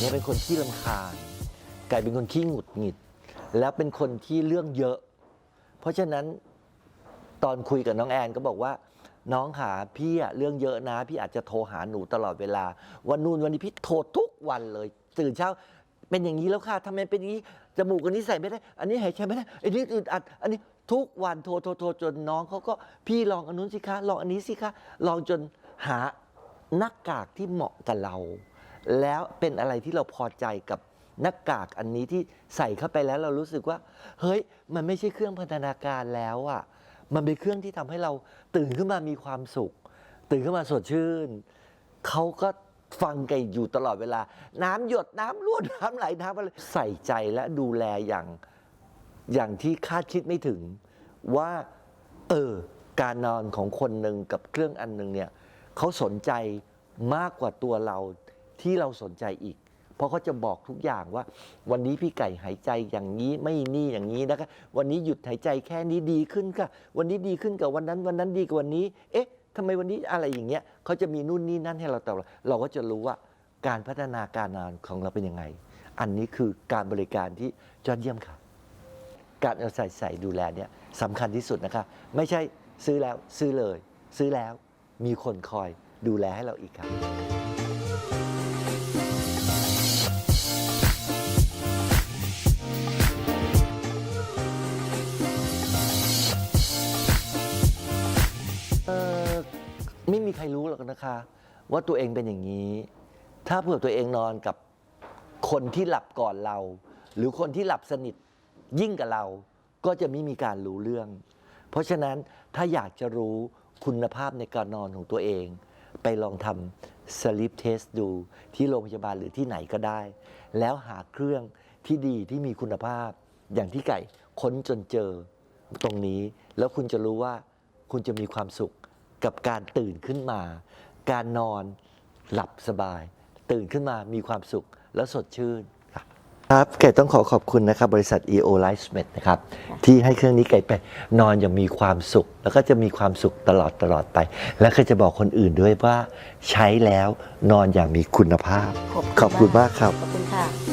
เป็นคนที่ลำคาญไก่เป็นคนขี้หงุดหงิด แล้วเป็นคนที่เรื่องเยอะ เพราะฉะนั้นตอนคุยกับน้องแอนก็บอกว่า น้องหาพี่อะเรื่องเยอะนะ พี่อาจจะโทรหาหนูตลอดเวลา วันนู้นวันนี้พี่โทรทุกวันเลยตื่นเช้า เป็นอย่างนี้แล้วค่ะทำไมเป็นอย่างนี้จมูกอันนี้ใส่ไม่ได้ อันนี้หายใจไม่ได้อันนี้อึดอัด อันนี้ทุกวันโทรโทรโทรจนน้องเขาก็พี่ลองอันนู้นสิคะลองอันนี้สิคะลองจนหาหน้ากากที่เหมาะกับเรา แล้วเป็นอะไรที่เราพอใจกับหน้ากากอันนี้ที่ใส่เข้าไปแล้วเรารู้สึกว่า เฮ้ย มันไม่ใช่เครื่องพันธนาการแล้วอะมันเป็นเครื่องที่ทำให้เราตื่นขึ้นมามีความสุข ตื่นขึ้นมาสดชื่นเขาก็ฟังกันอยู่ตลอดเวลา น้ำหยดน้ำรั่วน้ำไหลน้ำอะไรใส่ใจและดูแลอย่างอย่างที่คาดคิดไม่ถึง ว่าเออการนอนของคนหนึ่งกับเครื่องอันหนึ่งเนี่ยเขาสนใจมากกว่าตัวเรา ที่เราสนใจอีก เพราะเขาจะบอกทุกอย่างว่า วันนี้พี่ไก่หายใจอย่างนี้ไม่นี่อย่างนี้นะคะวันนี้หยุดหายใจแค่นี้ดีขึ้นค่ะ วันนี้ดีขึ้นกับวันนั้น วันนั้นดีกว่าวันนี้ เอ๊ะทำไมวันนี้อะไรอย่างเงี้ยเขาจะมีนู่นนี่นั่นให้เราแต่ละเราก็จะรู้ว่าการพัฒนาการนานของเราเป็นยังไง อันนี้คือการบริการที่ยอดเยี่ยมค่ะ การเอาใจใส่ดูแลเนี่ยสำคัญที่สุดนะคะ ไม่ใช่ซื้อแล้วซื้อเลย ซื้อแล้วมีคนคอยดูแลให้เราอีกครับ ไม่มีใครรู้หรอกนะคะ ว่าตัวเองเป็นอย่างนี้ ถ้าเผื่อตัวเองนอนกับคนที่หลับก่อนเรา หรือคนที่หลับสนิทยิ่งกับเรา ก็จะไม่มีการรู้เรื่อง เพราะฉะนั้นถ้าอยากจะรู้คุณภาพในการนอนของตัวเอง ไปลองทำ sleep test ดูที่โรงพยาบาลหรือที่ไหนก็ได้ แล้วหาเครื่องที่ดีที่มีคุณภาพ อย่างที่ไก่ค้นจนเจอตรงนี้ แล้วคุณจะรู้ว่าคุณจะมีความสุข กับการตื่นขึ้นมา การนอนหลับสบาย ตื่นขึ้นมามีความสุขและสดชื่นครับครับไก่ต้องขอขอบคุณนะครับบริษัท EO Life Med นะครับที่ให้เครื่องนี้ไก่ไปนอนอย่างมีความสุข แล้วก็จะมีความสุขตลอดตลอดไป และก็จะบอกคนอื่นด้วยว่าใช้แล้วนอนอย่างมีคุณภาพ ขอบคุณมากครับ ขอบคุณค่ะ